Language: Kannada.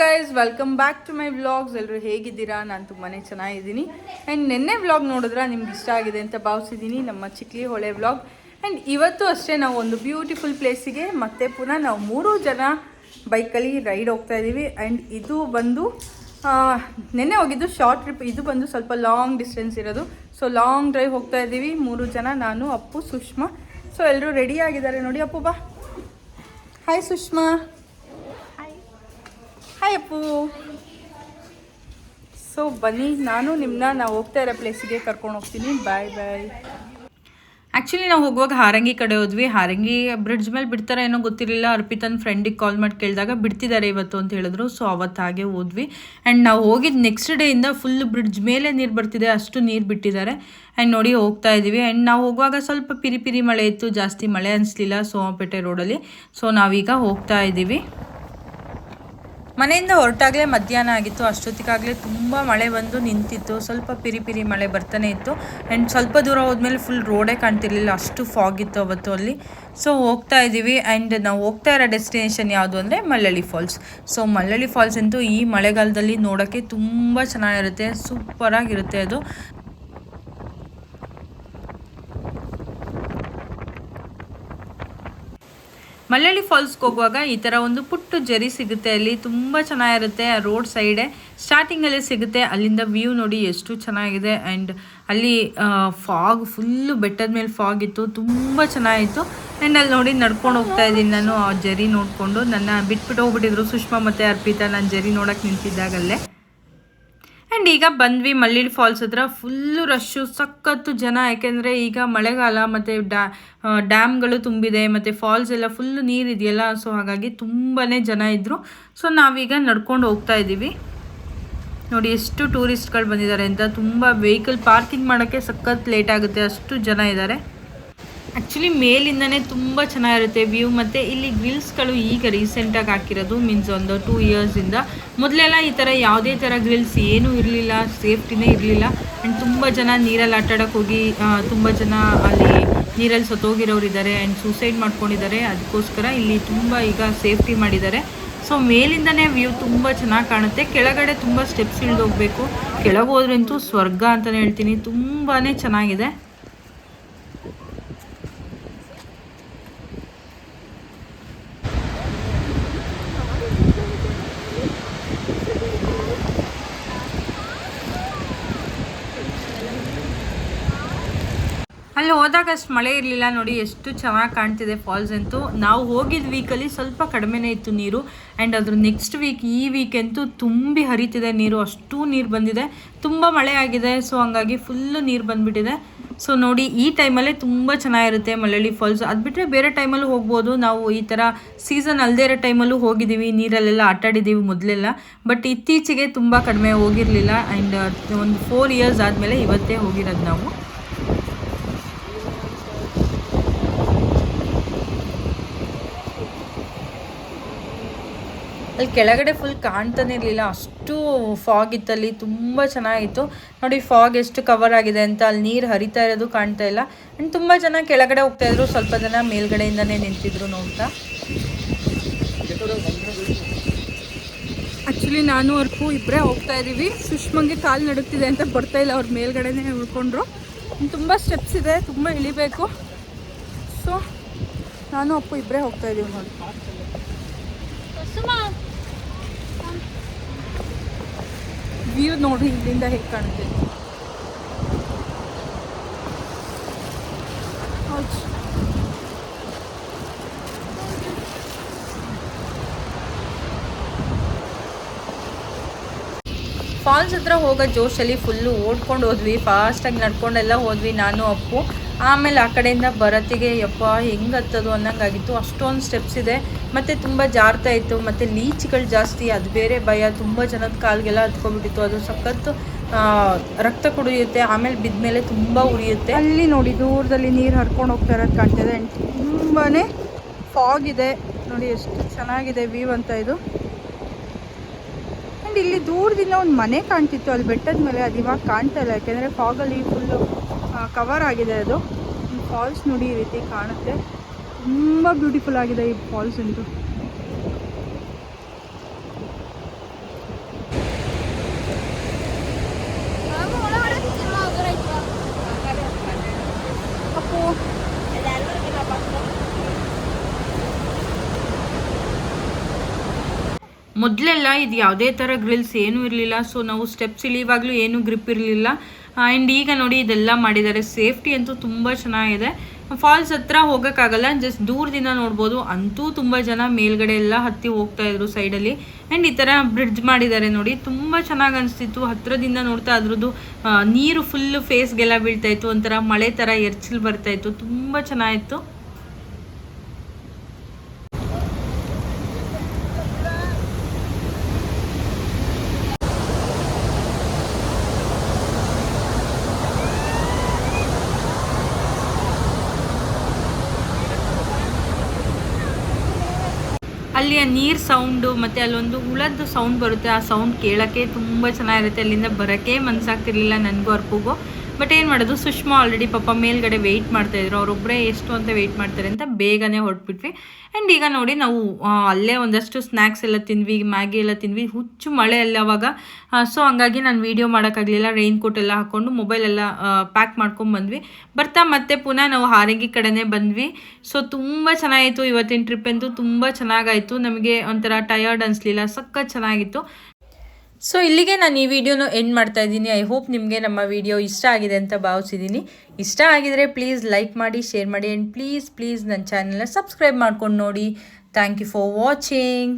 Guys welcome back to my vlogs ಎಲ್ಲರೂ ಹೇಗಿದ್ದೀರಾ? ನಾನು ತುಂಬಾ ಚೆನ್ನಾಗಿದ್ದೀನಿ. ಆ್ಯಂಡ್ ನಿನ್ನೆ ವ್ಲಾಗ್ ನೋಡಿದ್ರೆ ನಿಮ್ಗೆ ಇಷ್ಟ ಆಗಿದೆ ಅಂತ ಭಾವಿಸಿದ್ದೀನಿ. ನಮ್ಮ ಚಿಕ್ಲಿ ಹೊಳೆ ವ್ಲಾಗ್ ಆ್ಯಂಡ್ ಇವತ್ತು ಅಷ್ಟೇ ನಾವು ಒಂದು ಬ್ಯೂಟಿಫುಲ್ ಪ್ಲೇಸಿಗೆ ಮತ್ತೆ ಪುನಃ ನಾವು ಮೂರು ಜನ ಬೈಕಲ್ಲಿ ರೈಡ್ ಹೋಗ್ತಾ ಇದ್ದೀವಿ ಆ್ಯಂಡ್ ಇದು ಬಂದು ನಿನ್ನೆ ಹೋಗಿದ್ದು ಶಾರ್ಟ್ ಟ್ರಿಪ್ ಇದು ಬಂದು ಸ್ವಲ್ಪ ಲಾಂಗ್ ಡಿಸ್ಟೆನ್ಸ್ ಇರೋದು. ಸೊ ಲಾಂಗ್ ಡ್ರೈವ್ ಹೋಗ್ತಾ ಇದ್ದೀವಿ ಮೂರು ಜನ, ನಾನು, ಅಪ್ಪು, ಸುಷ್ಮಾ. ಸೊ ಎಲ್ಲರೂ ರೆಡಿ ಆಗಿದ್ದಾರೆ ನೋಡಿ, ಅಪ್ಪು ಬಾ. ಹಾಯ್ ಸುಷ್ಮಾ. ಅಪ್ಪು ಸೊ ಬನ್ನಿ, ನಾನು ನಿಮ್ಮನ್ನ ನಾವು ಹೋಗ್ತಾ ಇರೋ ಪ್ಲೇಸಿಗೆ ಕರ್ಕೊಂಡು ಹೋಗ್ತೀನಿ. ಬಾಯ್ ಬಾಯ್ ಆ್ಯಕ್ಚುಲಿ ನಾವು ಹೋಗುವಾಗ ಹಾರಂಗಿ ಕಡೆ ಹೋದ್ವಿ. ಹಾರಂಗಿ ಬ್ರಿಡ್ಜ್ ಮೇಲೆ ಬಿಡ್ತಾರೆ ಏನೋ ಗೊತ್ತಿರಲಿಲ್ಲ. ಅರ್ಪಿತನ ಫ್ರೆಂಡಿಗೆ ಕಾಲ್ ಮಾಡಿ ಕೇಳಿದಾಗ ಬಿಡ್ತಿದ್ದಾರೆ ಇವತ್ತು ಅಂತ ಹೇಳಿದ್ರು. ಸೊ ಅವತ್ತು ಹಾಗೆ ಹೋದ್ವಿ. ಆ್ಯಂಡ್ ನಾವು ಹೋಗಿದ್ದು ನೆಕ್ಸ್ಟ್ ಡೇಯಿಂದ ಫುಲ್ ಬ್ರಿಡ್ಜ್ ಮೇಲೆ ನೀರು ಬರ್ತಿದೆ. ಅಷ್ಟು ನೀರು ಬಿಟ್ಟಿದ್ದಾರೆ. ಆ್ಯಂಡ್ ನೋಡಿ ಹೋಗ್ತಾ ಇದ್ದೀವಿ ಆ್ಯಂಡ್ ನಾವು ಹೋಗುವಾಗ ಸ್ವಲ್ಪ ಪಿರಿ ಪಿರಿ ಮಳೆ ಇತ್ತು. ಜಾಸ್ತಿ ಮಳೆ ಅನಿಸ್ಲಿಲ್ಲ ಸೋಮಪೇಟೆ ರೋಡಲ್ಲಿ ಸೊ ನಾವೀಗ ಹೋಗ್ತಾ ಇದ್ದೀವಿ ಮನೆಯಿಂದ ಹೊರಟಾಗಲೇ ಮಧ್ಯಾಹ್ನ ಆಗಿತ್ತು. ಅಷ್ಟೊತ್ತಿಗಾಗಲೇ ತುಂಬ ಮಳೆ ಬಂದು ನಿಂತಿತ್ತು. ಸ್ವಲ್ಪ ಪಿರಿ ಪಿರಿ ಮಳೆ ಬರ್ತಾನೆ ಇತ್ತು. ಆ್ಯಂಡ್ ಸ್ವಲ್ಪ ದೂರ ಹೋದ್ಮೇಲೆ ಫುಲ್ ರೋಡೇ ಕಾಣ್ತಿರ್ಲಿಲ್ಲ. ಅಷ್ಟು ಫಾಗ್ ಇತ್ತು ಅವತ್ತು ಅಲ್ಲಿ. ಸೊ ಹೋಗ್ತಾ ಇದ್ದೀವಿ. ಆ್ಯಂಡ್ ನಾವು ಹೋಗ್ತಾ ಇರೋ ಡೆಸ್ಟಿನೇಷನ್ ಯಾವುದು ಅಂದರೆ Mallalli falls so Mallalli falls ಅಂತೂ ಈ ಮಳೆಗಾಲದಲ್ಲಿ ನೋಡೋಕ್ಕೆ ತುಂಬ ಚೆನ್ನಾಗಿರುತ್ತೆ. ಸೂಪರಾಗಿರುತ್ತೆ ಅದು. ಮಳ್ಳಳ್ಳಿ ಫಾಲ್ಸ್ಗೆ ಹೋಗುವಾಗ ಈ ಥರ ಒಂದು ಪುಟ್ಟು ಜರಿ ಸಿಗುತ್ತೆ. ಅಲ್ಲಿ ತುಂಬ ಚೆನ್ನಾಗಿರುತ್ತೆ. ರೋಡ್ ಸೈಡೇ ಸ್ಟಾರ್ಟಿಂಗಲ್ಲೇ ಸಿಗುತ್ತೆ. ಅಲ್ಲಿಂದ ವ್ಯೂ ನೋಡಿ ಎಷ್ಟು ಚೆನ್ನಾಗಿದೆ. ಆ್ಯಂಡ್ ಅಲ್ಲಿ ಫಾಗ್ ಫುಲ್ಲು ಬೆಟ್ಟದ ಮೇಲೆ ಫಾಗ್ ಇತ್ತು. ತುಂಬ ಚೆನ್ನಾಗಿತ್ತು. ಆ್ಯಂಡ್ ಅಲ್ಲಿ ನೋಡಿ ನಡ್ಕೊಂಡು ಹೋಗ್ತಾ ಇದ್ದೀನಿ ನಾನು ಆ ಜರಿ ನೋಡಿಕೊಂಡು. ನನ್ನ ಬಿಟ್ಬಿಟ್ಟು ಹೋಗ್ಬಿಟ್ಟಿದ್ರು ಸುಷ್ಮಾ ಮತ್ತು ಅರ್ಪಿತಾ. ನಾನು ಜರಿ ನೋಡೋಕ್ಕೆ ನಿಂತಿದ್ದಾಗಲ್ಲೇ. ಆ್ಯಂಡ್ ಈಗ ಬಂದ್ವಿ ಮಲ್ಲಿಲ್ ಫಾಲ್ಸ್ ಹತ್ರ. ಫುಲ್ಲು ರಶ್ಶು ಸಖತ್ತು ಜನ. ಯಾಕೆಂದರೆ ಈಗ ಮಳೆಗಾಲ ಮತ್ತು ಡ್ಯಾ ಡ್ಯಾಮ್ಗಳು ತುಂಬಿದೆ, ಮತ್ತು ಫಾಲ್ಸ್ ಎಲ್ಲ ಫುಲ್ಲು ನೀರಿದೆಯಲ್ಲ ಸೊ ಹಾಗಾಗಿ ತುಂಬಾ ಜನ ಇದ್ದರು ಸೊ ನಾವೀಗ ನಡ್ಕೊಂಡು ಹೋಗ್ತಾ ಇದ್ದೀವಿ. ನೋಡಿ, ಎಷ್ಟು ಟೂರಿಸ್ಟ್ಗಳು ಬಂದಿದ್ದಾರೆ ಅಂತ. ತುಂಬ ವೆಹಿಕಲ್ ಪಾರ್ಕಿಂಗ್ ಮಾಡೋಕ್ಕೆ ಸಖತ್ ಲೇಟ್ ಆಗುತ್ತೆ. ಅಷ್ಟು ಜನ ಇದ್ದಾರೆ. ಆ್ಯಕ್ಚುಲಿ ಮೇಲಿಂದನೇ ತುಂಬ ಚೆನ್ನಾಗಿರುತ್ತೆ ವ್ಯೂ ಮತ್ತು ಇಲ್ಲಿ ಗ್ರಿಲ್ಸ್ಗಳು ಈಗ ರೀಸೆಂಟಾಗಿ ಹಾಕಿರೋದು ಮೀನ್ಸ್ ಒಂದು ಟೂ ಇಯರ್ಸಿಂದ ಮೊದಲೆಲ್ಲ ಈ ಥರ ಯಾವುದೇ ಥರ ಗ್ರಿಲ್ಸ್ ಏನೂ ಇರಲಿಲ್ಲ ಸೇಫ್ಟಿನೇ ಇರಲಿಲ್ಲ. ಆ್ಯಂಡ್ ತುಂಬ ಜನ ನೀರಲ್ಲಿ ಆಟಾಡೋಕೆ ಹೋಗಿ ತುಂಬ ಜನ ಅಲ್ಲಿ ನೀರಲ್ಲಿ ಸತ್ತೋಗಿರೋರು ಇದ್ದಾರೆ ಆ್ಯಂಡ್ ಸೂಸೈಡ್ ಮಾಡ್ಕೊಂಡಿದ್ದಾರೆ ಅದಕ್ಕೋಸ್ಕರ ಇಲ್ಲಿ ತುಂಬ ಈಗ ಸೇಫ್ಟಿ ಮಾಡಿದ್ದಾರೆ ಸೊ ಮೇಲಿಂದನೇ ವ್ಯೂ ತುಂಬ ಚೆನ್ನಾಗಿ ಕಾಣುತ್ತೆ. ಕೆಳಗಡೆ ತುಂಬ ಸ್ಟೆಪ್ಸ್ ಇಳಿದೋಗ್ಬೇಕು. ಹೋಗಬೇಕು ಕೆಳಗೆ ಹೋದ್ರಂತೂ ಸ್ವರ್ಗ ಅಂತಲೇ ಹೇಳ್ತೀನಿ. ತುಂಬಾ ಚೆನ್ನಾಗಿದೆ. ಅಲ್ಲಿ ಹೋದಾಗ ಅಷ್ಟು ಮಳೆ ಇರಲಿಲ್ಲ ನೋಡಿ, ಎಷ್ಟು ಚೆನ್ನಾಗಿ ಕಾಣ್ತಿದೆ ಫಾಲ್ಸ್ ಅಂತೂ. ನಾವು ಹೋಗಿದ್ದ ವೀಕಲ್ಲಿ ಸ್ವಲ್ಪ ಕಡಿಮೆನೇ ಇತ್ತು ನೀರು ಆ್ಯಂಡ್ ಅದ್ರ ನೆಕ್ಸ್ಟ್ ವೀಕ್ ಈ ವೀಕ್ ಅಂತೂ ತುಂಬಿ ಹರಿತಿದೆ ನೀರು, ಅಷ್ಟು ನೀರು ಬಂದಿದೆ. ತುಂಬ ಮಳೆ ಆಗಿದೆ ಸೊ ಹಂಗಾಗಿ ಫುಲ್ಲು ನೀರು ಬಂದುಬಿಟ್ಟಿದೆ. ಸೊ ನೋಡಿ, ಈ ಟೈಮಲ್ಲೇ ತುಂಬ ಚೆನ್ನಾಗಿರುತ್ತೆ ಮಳ್ಳಳ್ಳಿ ಫಾಲ್ಸ್ ಅದು ಬಿಟ್ಟರೆ ಬೇರೆ ಟೈಮಲ್ಲೂ ಹೋಗ್ಬೋದು. ನಾವು ಈ ಥರ ಸೀಸನ್ ಅಲ್ಲದೇ ಇರೋ ಟೈಮಲ್ಲೂ ಹೋಗಿದ್ದೀವಿ ನೀರಲ್ಲೆಲ್ಲ ಆಟಾಡಿದ್ದೀವಿ ಮೊದಲೆಲ್ಲ. ಬಟ್ ಇತ್ತೀಚೆಗೆ ತುಂಬ ಕಡಿಮೆ ಹೋಗಿರಲಿಲ್ಲ ಆ್ಯಂಡ್ ಒಂದು ಫೋರ್ ಇಯರ್ಸ್ ಆದಮೇಲೆ ಇವತ್ತೇ ಹೋಗಿರೋದು ನಾವು. ಅಲ್ಲಿ ಕೆಳಗಡೆ ಫುಲ್ ಕಾಣ್ತಾನೆ ಇರಲಿಲ್ಲ. ಅಷ್ಟು ಫಾಗ್ ಇತ್ತಲ್ಲಿ ತುಂಬ ಚೆನ್ನಾಗಿತ್ತು. ನೋಡಿ ಫಾಗ್ ಎಷ್ಟು ಕವರ್ ಆಗಿದೆ ಅಂತ ಅಲ್ಲಿ ನೀರು ಹರಿತಾ ಇರೋದು ಕಾಣ್ತಾ ಇಲ್ಲ. ಆ್ಯಂಡ್ ತುಂಬ ಜನ ಕೆಳಗಡೆ ಹೋಗ್ತಾ ಇದ್ರು. ಸ್ವಲ್ಪ ಜನ ಮೇಲ್ಗಡೆಯಿಂದನೇ ನಿಂತಿದ್ರು ನೋಡ್ತಾ. ಆ್ಯಕ್ಚುಲಿ ನಾನು ಅವ್ರಿಗೂ ಇಬ್ಬರೇ ಹೋಗ್ತಾ ಇದ್ದೀವಿ. ಸುಷ್ಮಂಗೆ ಕಾಲು ನಡುತ್ತಿದೆ ಅಂತ ಬರ್ತಾ ಇಲ್ಲ. ಅವ್ರ ಮೇಲ್ಗಡೆನೇ ಉಳ್ಕೊಂಡ್ರು. ತುಂಬ ಸ್ಟೆಪ್ಸ್ ಇದೆ. ತುಂಬ ಇಳಿಬೇಕು. ಸೊ ನಾನು, ಅಪ್ಪು ಇಬ್ಬರೇ ಹೋಗ್ತಾ ಇದ್ದೀವಿ ನೋಡಿ. ವ್ಯೂ ನೋಡಿ ಇಲ್ಲಿಂದ ಹೇಗೆ ಕಾಣುತ್ತೆ. ಫಾಲ್ಸ್ ಹತ್ರ ಹೋಗೋ ಜೋಶಲ್ಲಿ ಫುಲ್ಲು ಓಡ್ಕೊಂಡು ಹೋದ್ವಿ. ಫಾಸ್ಟಾಗಿ ನಡ್ಕೊಂಡೆಲ್ಲ ಹೋದ್ವಿ. ನಾನು ಅಪ್ಪು. ಆಮೇಲೆ ಆ ಕಡೆಯಿಂದ ಬರತ್ತಿಗೆ ಯಪ್ಪ ಹೆಂಗೆ ಹತ್ತದು ಅನ್ನಂಗಾಗಿತ್ತು. ಅಷ್ಟೊಂದು ಸ್ಟೆಪ್ಸ್ ಇದೆ. ಮತ್ತು ತುಂಬ ಜಾರ್ತಾ ಇತ್ತು. ಮತ್ತು ಲೀಚ್ಗಳು ಜಾಸ್ತಿ, ಅದು ಬೇರೆ ಭಯ. ತುಂಬ ಜನದ ಕಾಲಿಗೆಲ್ಲ ಹತ್ಕೊಂಡ್ಬಿಟ್ಟಿತ್ತು. ಅದು ಸಖತ್ತು ರಕ್ತ ಕುಡಿಯುತ್ತೆ. ಆಮೇಲೆ ಬಿದ್ಮೇಲೆ ತುಂಬ ಉರಿಯುತ್ತೆ. ಅಲ್ಲಿ ನೋಡಿ, ದೂರದಲ್ಲಿ ನೀರು ಹರ್ಕೊಂಡು ಹೋಗ್ತಾ ಇರೋದು ಕಾಣ್ತಿದೆ. ಆ್ಯಂಡ್ ತುಂಬಾ ಫಾಗ್ ಇದೆ. ನೋಡಿ, ಎಷ್ಟು ಚೆನ್ನಾಗಿದೆ ವ್ಯೂ ಅಂತ ಇದು. ಆ್ಯಂಡ್ ಇಲ್ಲಿ ದೂರದಿಂದ ಒಂದು ಮನೆ ಕಾಣ್ತಿತ್ತು. ಅಲ್ಲಿ ಬೆಟ್ಟದ ಮೇಲೆ. ಅದು ಇವಾಗ ಕಾಣ್ತಾ ಇಲ್ಲ. ಯಾಕೆಂದರೆ ಫಾಗಲ್ಲಿ ಫುಲ್ಲು ಕವರ್ ಆಗಿದೆ ಅದು. ಫಾಲ್ಸ್ ನೋಡಿ ಈ ರೀತಿ ಕಾಣುತ್ತೆ. ತುಂಬ ಬ್ಯೂಟಿಫುಲ್ ಆಗಿದೆ ಈ ಫಾಲ್ಸ್ ಅಂತೂ. ಮೊದಲೆಲ್ಲ ಇದು ಯಾವುದೇ ಥರ ಗ್ರಿಲ್ಸ್ ಏನೂ ಇರಲಿಲ್ಲ. ಸೊ ನಾವು ಸ್ಟೆಪ್ಸ್ ಇಳಿಯುವಾಗಲೂ ಏನೂ ಗ್ರಿಪ್ ಇರಲಿಲ್ಲ. ಆ್ಯಂಡ್ ಈಗ ನೋಡಿ ಇದೆಲ್ಲ ಮಾಡಿದ್ದಾರೆ. ಸೇಫ್ಟಿ ಅಂತೂ ತುಂಬ ಚೆನ್ನಾಗಿದೆ. ಫಾಲ್ಸ್ ಹತ್ರ ಹೋಗೋಕ್ಕಾಗಲ್ಲ ಜಸ್ಟ್ ದೂರದಿಂದ ನೋಡ್ಬೋದು. ಅಂತೂ ತುಂಬ ಜನ ಮೇಲ್ಗಡೆ ಎಲ್ಲ ಹತ್ತಿ ಹೋಗ್ತಾ ಇದ್ರು ಸೈಡಲ್ಲಿ ಆ್ಯಂಡ್ ಈ ಥರ ಬ್ರಿಡ್ಜ್ ಮಾಡಿದ್ದಾರೆ ನೋಡಿ. ತುಂಬ ಚೆನ್ನಾಗಿ ಅನಿಸ್ತಿತ್ತು. ಹತ್ತಿರದಿಂದ ನೋಡ್ತಾ ಅದ್ರದ್ದು ನೀರು ಫುಲ್ಲು ಫೇಸ್ಗೆಲ್ಲ ಬೀಳ್ತಾಯಿತ್ತು ಒಂಥರ ಮಳೆ ಥರ ಎರ್ಚಿಲ್ ಬರ್ತಾಯಿತ್ತು ತುಂಬ ಚೆನ್ನಾಗಿತ್ತು. ಅಲ್ಲಿಯ ನೀರು ಸೌಂಡು ಮತ್ತು ಅಲ್ಲೊಂದು ಹುಳದ್ದು ಸೌಂಡ್ ಬರುತ್ತೆ. ಆ ಸೌಂಡ್ ಕೇಳೋಕ್ಕೆ ತುಂಬ ಚೆನ್ನಾಗಿರುತ್ತೆ. ಅಲ್ಲಿಂದ ಬರೋಕ್ಕೆ ಮನಸ್ಸಾಗ್ತಿರ್ಲಿಲ್ಲ ನನಗೂ ಅರ್ಪುಗೂ. ಬಟ್ ಏನು ಮಾಡೋದು? ಸುಷ್ಮಾ ಆಲ್ರೆಡಿ ಪಾಪ ಮೇಲ್ಗಡೆ ವೆಯ್ಟ್ ಮಾಡ್ತಾಯಿದ್ರು ಅವರೊಬ್ಬರೇ ಎಷ್ಟು ಅಂತ ವೆಯ್ಟ್ ಮಾಡ್ತಾರೆ ಅಂತ ಬೇಗನೆ ಹೊರಟ್ಬಿಟ್ವಿ. ಆ್ಯಂಡ್ ಈಗ ನೋಡಿ ನಾವು ಅಲ್ಲೇ ಒಂದಷ್ಟು ಸ್ನ್ಯಾಕ್ಸ್ ಎಲ್ಲ ತಿಂದ್ವಿ ಮ್ಯಾಗಿ ಎಲ್ಲ ತಿಂದ್ವಿ. ಹುಚ್ಚು ಮಳೆ ಅಲ್ಲ ಅವಾಗ. ಸೊ ಹಂಗಾಗಿ ನಾನು ವೀಡಿಯೋ ಮಾಡೋಕ್ಕಾಗಲಿಲ್ಲ. ರೈನ್ ಕೋಟ್ ಎಲ್ಲ ಹಾಕ್ಕೊಂಡು ಮೊಬೈಲ್ ಎಲ್ಲ ಪ್ಯಾಕ್ ಮಾಡ್ಕೊಂಡು ಬಂದ್ವಿ. ಬರ್ತಾ ಮತ್ತೆ ಪುನಃ ನಾವು ಹಾರಂಗಿ ಕಡೆನೇ ಬಂದ್ವಿ. ಸೊ ತುಂಬ ಚೆನ್ನಾಗಿತ್ತು ಇವತ್ತಿನ ಟ್ರಿಪ್ ಅಂತೂ. ತುಂಬ ಚೆನ್ನಾಗಾಯಿತು. ನಮಗೆ ಒಂಥರ ಟಯರ್ಡ್ ಅನಿಸ್ಲಿಲ್ಲ. ಸಖತ್ ಚೆನ್ನಾಗಿತ್ತು. ಸೊ ಇಲ್ಲಿಗೆ ನಾನು ಈ ವಿಡಿಯೋನು ಎಂಡ್ ಮಾಡ್ತಾ ಇದ್ದೀನಿ. ಐ ಹೋಪ್ ನಿಮಗೆ ನಮ್ಮ ವಿಡಿಯೋ ಇಷ್ಟ ಆಗಿದೆ ಅಂತ ಭಾವಿಸಿದ್ದೀನಿ. ಇಷ್ಟ ಆಗಿದರೆ ಪ್ಲೀಸ್ ಲೈಕ್ ಮಾಡಿ ಶೇರ್ ಮಾಡಿ ಆ್ಯಂಡ್ ಪ್ಲೀಸ್ ಪ್ಲೀಸ್ ನನ್ನ ಚಾನಲ್ನ ಸಬ್ಸ್ಕ್ರೈಬ್ ಮಾಡ್ಕೊಂಡು ನೋಡಿ. Thank you for watching